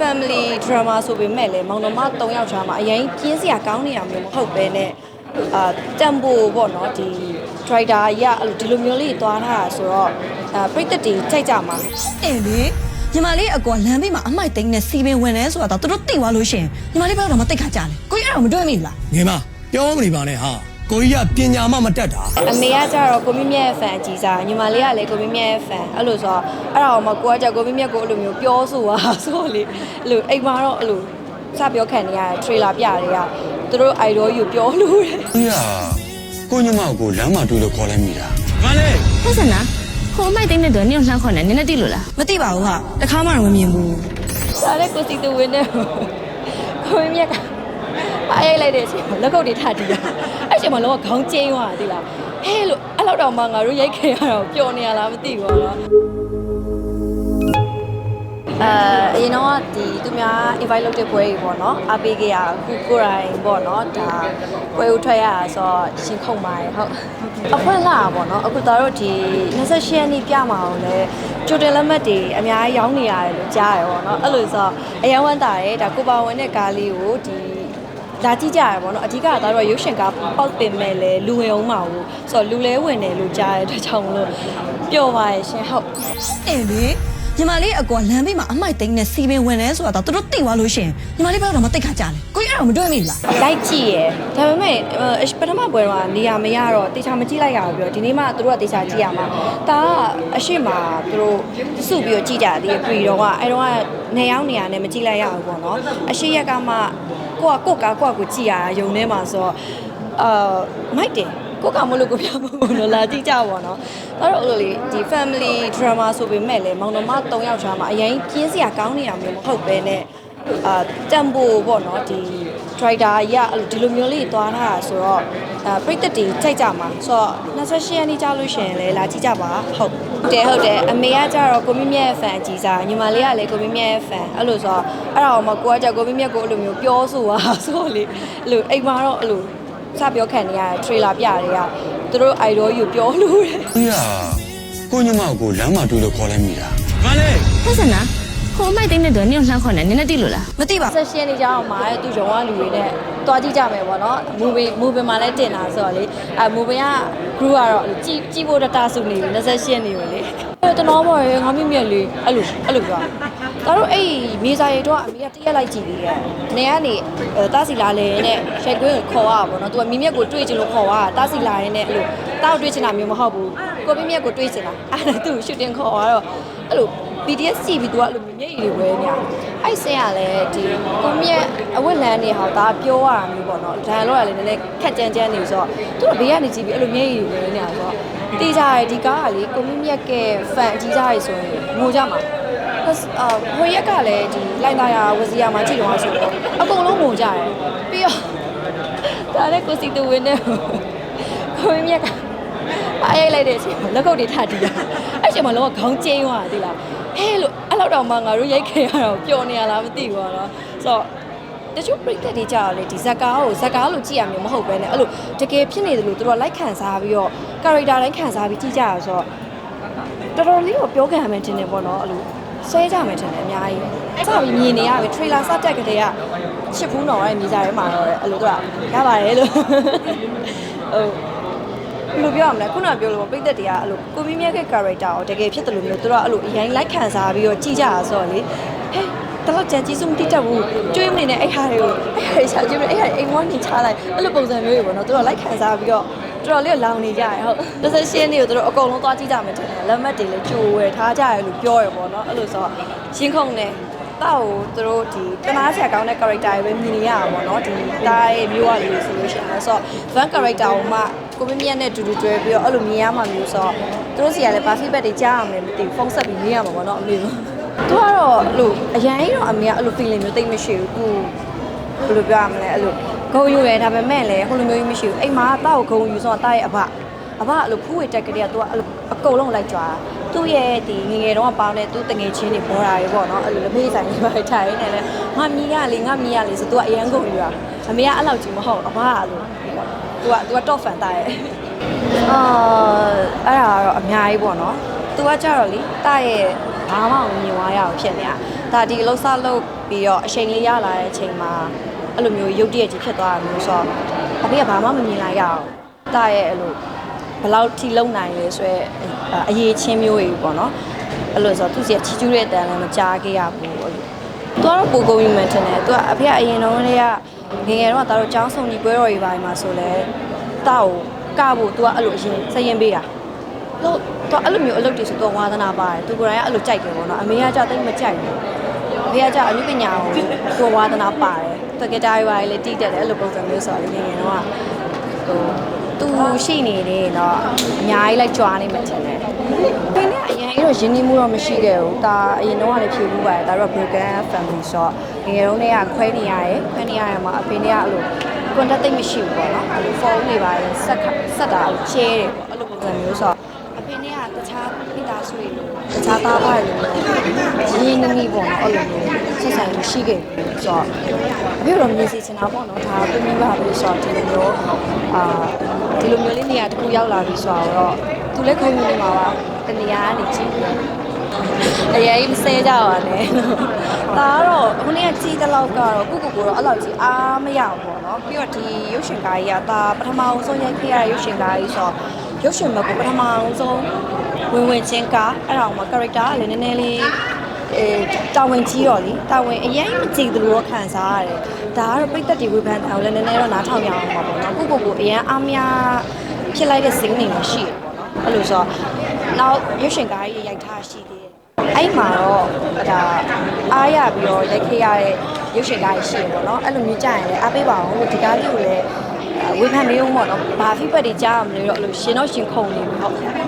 family drama ဆိုပေမဲ့လည်းမောင်နှမ၃ယောက်ချာမှာအရင်ပြင်းစရာကောင်းနေတာမျိုးမဟုတ်ပဲနဲ့အာတမ်ပိုပေါ့နော်ဒီ driver ရအဲ့လိုဒီလိုမျိုးလေးသွားထားတာဆိုတော့အာပြိတ္တတွေကြိုက်ကြမှာအဲ့လေညီမလေးအကွာလမ်းဘေးမှာအမိုက်သိန်းနဲ့စီပင်ဝင်နေဆိုတာတော့သူတို့သိသွားလို့ရှရင်ညီမလေးဘက်တော့မသိခါကြလေကိုကြီးအဲ့ဒါမတွေ့မိဘူးလားငယ်မပြောမနေပါနဲ့ဟာ ကိုကြီးကပညာမှမတတ်တာအမေကကြတော့ကိုမြင့်မြတ်ရဲ့ fan အကြီးစားညီမလေးကလည်းကိုမြင့်မြတ်ရဲ့ fan အဲ့လိုဆိုတော့အဲ့ဒါအောင်မကိုကကြကိုမြင့်မြတ်ကိုအဲ့လိုမျိုးပြောဆိုတာဆိုတော့လေအဲ့လိုအိမ်မှာတော့အဲ့လိုစပြောခံနေရတဲ့ trailer ပြတွေကသူတို့ idol ယူပြောလို့တယ်။ကြီးကကိုညမကိုလမ်းမှာတွေ့လို့ခေါ်လိုက်မိတာငါလေဟုတ်စနာဟိုအမိုက်သိန်းတဲ့တော့နင့်ကိုလှမ်းခေါ်နေနည်းနည်းသိလို့လားမသိပါဘူးဟာတခါမှတော့မမြင်ဘူးဒါလည်းကိုစီတူဝင်းနဲ့ကိုမြင့်မြတ်ကအားရိုက်လိုက်တဲ့အချိန်မှာလက်ကုပ်တွေထတီးတာ အဲ့အချိန်မှာလောကခေါင်းကျင်းသွားတာသိလားဟဲလို့အဲ့လောက်တော့မှငါတို့ရိုက်ခဲ့ရတော့ပျော်နေရလားမသိဘူးတော့အဲအရင်တော့ဒီသူများ invite လုပ်တဲ့ပွဲကြီးပေါ့နော်အားပေးခဲ့ရအခုကိုယ်တိုင်ပေါ့နော်ဒါပွဲဦးထွက်ရတာဆိုတော့ရှင်ခုန်ပါတယ်ဟုတ်အဖွင့်လာတာပေါ့နော်အခုတို့ဒီ28ရက်နေ့ပြမှာအောင်လဲကြိုတင်လက်မှတ်တွေအများကြီးရောင်းနေရတယ်လို့ကြားရပေါ့နော်အဲ့လိုဆိုတော့အရန်ဝမ်းတာရဲဒါကိုပါဝင်တဲ့ကားလေးကိုဒီ လာကြည့်ကြရပါတော့အဓိကကတော့ရုပ်ရှင်ကားပေါက်ပင်မဲ့လဲလူဝင်အောင်မှာဘူးဆိုတော့လူလဲဝင်တယ်လို့ကြားရတဲ့ကြောင့်မလို့ပျော်ပါရဲ့ရှင်ဟုတ်အဲ့လေညီမလေးအကွာလမ်းဘေးမှာအမိုက်သိန်းနဲ့စီပင်ဝင်နေဆိုတာတော့သူတို့သိသွားလို့ရှရင်ညီမလေးဘက်တော့မသိခါကြလေကိုကြီးအဲ့ဒါမတွေ့မိဘူးလားလိုက်ကြည့်ရယ်ဒါပေမဲ့အဲပထမပွဲတော့နေရာမရတော့တေချာမကြည့်လိုက်ရဘူးပြောဒီနေ့မှသူတို့ကတေချာကြည့်ရမှာဒါကအရှိမသူတို့စုပြီးတော့ကြည့်ကြသေးတယ်ပြည်တော့ကအဲတော့ကနေရောက်နေရနဲ့မကြည့်လိုက်ရဘူးပေါ့နော်အရှိရက်ကမှ ကိုကကိုကကိုကကိုကြည့်ရတာယုံထဲမှာဆိုတော့အာမိုက်တယ်ကိုကမလို့ကိုပြမလို့နော်လာကြည့်ကြပါတော့အဲ့တော့အဲ့လိုလေဒီ family drama ဆိုပေမဲ့လည်းမောင်နှမ၃ယောက်ချာမှာအရင်ပြင်းစရာကောင်းနေတာမျိုးမဟုတ်ပဲနဲ့အာတမ်ပိုပေါ့နော်ဒီ driver ရအဲ့လိုဒီလိုမျိုးလေးသွားထားတာဆိုတော့ အာပြိတ္တတွေကြိုက်ကြမှာဆိုတော့28ရက်နေ့ကြာလို့ရှရင်လဲလာကြည့်ကြပါဟုတ်တယ်ဟုတ်တယ်အမေကကြတော့ကိုမြင့်မြတ်ရဲ့ fan အကြီးစားညီမလေးကလည်းကိုမြင့်မြတ်ရဲ့ fan အဲ့လိုဆိုတော့အဲ့ဒါအောင်မကိုကကြကိုမြင့်မြတ်ကိုအဲ့လိုမျိုးပြောဆိုတာဆိုတော့လေအဲ့လိုအိမ်မှာတော့အဲ့လိုစပြောခံနေရတဲ့ trailer ပြတွေကသူတို့ idol ယူပြောလို့တယ်။ကြီးကကိုညမကိုလမ်းမှာတွေ့လို့ခေါ်လိုက်မိတာငါလေဟုတ်စနာ ဟိုအမိုက်သိန်းတဲ့တော့နင့်ကိုလှမ်းခေါ်နေနည်းနည်းသိလို့လားမသိပါဘူးဆက်ရှင်းနေကြအောင်မှာသူရုံကလူတွေနဲ့တွားကြည့်ကြမယ်ပေါ့နော်မူဗီမူဗီမှာလည်းတင်တာဆိုတော့လေအဲမူဗီက group ကတော့ကြည့်ကြည့်ဖို့တတဆုနေပြီ28ရှင်းနေပြီလေအဲတနောပေါ်ရေငါမြင့်မြတ်လေးအဲ့လိုအဲ့လိုပြောဒါတို့အဲ့မြေစာရီတော့အမေကတရက်လိုက်ကြည့်သေးတယ်နေကနေတာစီလာလေနဲ့ရှိုက်ကွင်းကိုခေါ်ရပါပေါ့နော်သူကမြင့်မြတ်ကိုတွေ့ချင်လို့ခေါ်ရတာတာစီလာရင်းနဲ့အဲ့လိုတောက်တွေ့ချင်တာမျိုးမဟုတ်ဘူး ကိုမြင့်မြတ်ကိုတွေ့ချင်တာအဲ့ဒါသူ့ရှူတင်ခေါ်ရတော့အဲ့လို BTS စီပြီးသူကအဲ့လိုမျက်ရည်တွေဝဲနေတယ်အဲ့ဆင်းကလည်းဒီကိုမြက်အဝတ်လန်းနေဟောဒါပြောရတာမျိုးပေါ့နော်ဒန်လို့ရလည်းနည်းနည်းခက်ကြမ်းကြမ်းနေဆိုတော့သူကဘေးကနေကြည့်ပြီးအဲ့လိုမျက်ရည်တွေဝဲနေတာဆိုတော့တေးကြရဒီကားကလေကိုမြက်ကဲ fan အကြီးကြရဆိုရင်ငိုကြမှာအာဟိုရက်ကလည်းဒီလိုက်လာရဝစီယာမှာကြည့်တော့ဆိုတော့အကုန်လုံးငိုကြတယ်ပြီးတော့ဒါလည်းကိုစီတူဝင်းနဲ့ကိုမြက်က အားရိုက်လိုက်တဲ့အချိန်မှာလက်ကုပ်တွေထတီးတာအဲ့အချိန်မှာလောကခေါင်းကျင်းသွားတာသိလားဟဲလို့အဲ့လောက်တော့မှငါတို့ရိုက်ခဲ့ရတော့ပျော်နေရလားမသိဘူးတော့ဆိုတော့တချို့ပြိတ္တတွေကြာလေဒီဇက်ကားကိုဇက်ကားလို့ကြည့်ရမျိုးမဟုတ်ပဲねအဲ့လိုတကယ်ဖြစ်နေတယ်လို့သူတို့ကလိုက်ခံစားပြီးတော့ character တိုင်းခံစားပြီးကြည့်ကြရဆိုတော့တော်တော်လေးတော့ပြောခံရမယ်ထင်တယ်ပေါ့နော်အဲ့လိုဆွဲကြမယ်ထင်တယ်အများကြီးစပြီးမြင်နေရပြီ trailer စတက်ကတည်းကချစ်ဘူးနော်ရဲ့မြေစာထဲမှာတော့အဲ့လိုသူကရပါတယ်လို့ဟုတ် ဘယ်လိုပြောရမလဲခုနကပြောလို့ပိတ်သက်တွေကအဲ့လိုကိုမီမြတ်ရဲ့ character ကိုတကယ်ဖြစ်တယ်လို့မျိုးသူတို့ကအဲ့လိုအရင်လိုက်ခံစားပြီးတော့ကြည့်ကြတာဆိုတော့လေဟဲ့တော့ကြံကြီးစုမတိတတ်ဘူးကျွေးမနေနဲ့အဲ့ဟာတွေကိုအဲ့ဟာတွေရှာကျွေးမနေအဲ့ဟာတွေအိမ်ဝန်းနေချလိုက်အဲ့လိုပုံစံမျိုးတွေပေါ့နော်သူတို့ကလိုက်ခံစားပြီးတော့တော်တော်လေးလောင်နေကြရဟုတ်တစ်ဆက်ရှင်းနေကိုသူတို့အကုန်လုံးသွားကြည့်ကြမယ်ထင်တယ်လက်မှတ်တွေလည်းကြိုဝယ်ထားကြရလို့ပြောရပေါ့နော်အဲ့လိုဆိုတော့ရှင်းခုံနေ တောက်ကိုသူတို့ဒီတနာဆရာကောင်းတဲ့ character တွေပဲမြင်နေရတာပေါ့နော်ဒီတားရဲ့မျိုးရလေးဆိုလို့ရှိရင်ဆိုတော့ van character ကိုမှကိုမင်းမြတ်နဲ့တူတူတွဲပြီးတော့အဲ့လိုမြင်ရမှာမျိုးဆိုတော့သူတို့စီကလည်းဘာ feedback တွေကြားရမလဲမသိဘူးဖုန်းဆက်ပြီးမြင်ရမှာပေါ့နော်အမေတို့သူကတော့အဲ့လိုအရင်တော့အမေကအဲ့လို feeling မျိုးတိတ်မရှိဘူးသူဘယ်လိုပြောရမလဲအဲ့လိုဂုံယူရဲဒါပေမဲ့လည်းဟိုလိုမျိုးကြီးမရှိဘူးအိမ်မှာတောက်ဂုံယူဆိုတော့တားရဲ့အဘအဘအဲ့လိုဖူးဝေတက်ကလေးကသူကအဲ့လိုအကုန်လုံးလိုက်ကြွား သူ့ရဲ့ဒီငငယ်တုန်းကပေါင်းတဲ့သူ့တငယ်ချင်းတွေပေါ်တာတွေပေါ့နော်အဲ့လိုလက်ဖေးဆိုင်တွေပဲထိုင်နေတယ်ငါမီးရလေငါမီးရလေဆိုသူကအရန်ဂုံယူတာအမေကအဲ့လောက်ကြီးမဟုတ်အဘကအဲ့လိုသူကသူက top fan တာရဲ့အာအဲ့ဒါကတော့အများကြီးပေါ့နော်။ तू ကကြတော့လေတာရဲ့ဘာမှမမြင်သွားရအောင်ဖြစ်နေတာဒါဒီအလုပ်စလုပ်ပြီးတော့အချိန်လေးရလာတဲ့အချိန်မှာအဲ့လိုမျိုးရုပ်တရက်ကြီးဖြစ်သွားတာမျိုးဆိုတော့အဖေကဘာမှမမြင်လိုက်ရအောင်တာရဲ့အဲ့လို ဘယ်လောက်ထိလုံနိုင်လဲဆိုတော့အရေးချင်းမျိုးကြီးပေါ့နော်အဲ့လိုဆိုတော့သူစီကချီကျူးတဲ့အတန်လည်းမကြားခဲ့ရဘူးအဲ့လိုသူကတော့ပိုကုန်ယူမှန်ထင်တယ်သူကအဖေကအရင်တော့လေးကငယ်ငယ်တော့တာတို့ကျောင်းဆောင်ကြီးပွဲတော်ကြီးပိုင်းမှာဆိုလဲတာကိုကဖို့သူကအဲ့လိုအရင်စရင်ပေးတာလို့သူအဲ့လိုမျိုးအလုပ်တွေဆိုသူကဝါသနာပါတယ်သူကိုယ်တိုင်ကအဲ့လိုကြိုက်တယ်ပေါ့နော်အမေကကြောက်တိတ်မကြိုက်ဘူးအဖေကကြောက်အမှုပညာကိုသူကဝါသနာပါတယ်သူကတားရွာလေးတီးတက်တယ်အဲ့လိုပုံစံမျိုးဆိုတော့ငယ်ငယ်တော့ဟို သူရှိနေတယ်တော့အများကြီးလိုက်ကြွားနေမှထင်တယ်။ဒီနေ့အရင်အဲ့တော့ရင်းနှီးမှုတော့မရှိခဲ့ဘူး။ဒါအရင်တော့ကလည်းဖြေဘူးပါတယ်။ဒါတော့ broken family ဆိုတော့ငယ်ငယ်တုန်းကခွဲနေရတယ်။ခွဲနေရမှာအဖေနဲ့ကအဲ့လို contact သိပ်မရှိဘူးပေါ့နော်။အဲ့လိုဖုန်းတွေပါတယ်ဆက်ခဆက်တာချဲတယ်ပေါ့။အဲ့လိုပုံစံမျိုးဆိုတော့အဖေနဲ့က တခြားမိသားစုတွေလိုတခြားသားပါတယ်လို့ရင်းနှီးနှီးပေါ့နော်။အဲ့လိုမျိုးဆက်ဆံမှုရှိခဲ့ပြီဆိုတော့အဖေတော့မြင်စီချင်တာပေါ့နော်။ဒါပြင်းပြပါလို့ဆိုတော့ဒီလိုမျိုးအာဒီလိုမျိုးလေးနေရာတစ်ခုရောက်လာပြီဆိုတော့သူလည်းခုံယူနေမှာပါ။တနေရာကနေကြည့်ပြီးအရင်မဆဲကြပါနဲ့။ဒါကတော့အခုနေ့ကကြည်တဲ့လောက်ကတော့ကိုကိုကိုတော့အဲ့လောက်ကြီးအားမရဘူးပေါ့နော်။ပြီးတော့ဒီရုပ်ရှင်ကားကြီးကဒါပထမအောင်ဆုံးရိုက်ခဲ့ရတဲ့ရုပ်ရှင်ကားကြီးဆိုတော့ ရုပ်ရှင်ဘက်ကပထမအောင်ဆုံးဝင်ဝင်ချင်းကားအဲ့ဒါအောင်မှာ character ကလည်းနည်းနည်းလေးအဲတာဝန်ကြီးတော့လीတာဝန်အရင်မကြည့်သလိုတော့ခံစားရတယ်။ဒါကတော့ပိတ်သက်တွေဝေဖန်တာကိုလည်းနည်းနည်းတော့နားထောင်ရအောင်ပါပေါ့နော်။ကိုကိုကိုအရင်အားမရဖြစ်လိုက်တဲ့ scene တွေမရှိဘူးပေါ့နော်။အဲ့လိုဆိုတော့နောက်ရုပ်ရှင်ကားကြီးရိုက်ထားရှိသေးတယ်အဲ့မှာတော့ဒါအားရပြီးတော့ရိုက်ခဲ့ရတဲ့ရုပ်ရှင်ကားရှိရပေါ့နော်အဲ့လိုမျိုးကြာရင်လည်းအားပေးပါအောင်လို့ဒီကားလေးကိုလည်း ဝေဖန်မေးဦးပေါ့နော်ဘာ feedback တွေကြားရမလဲတော့အဲ့လိုရှင်တော့ရှင်ခုန်နေပြီဟုတ်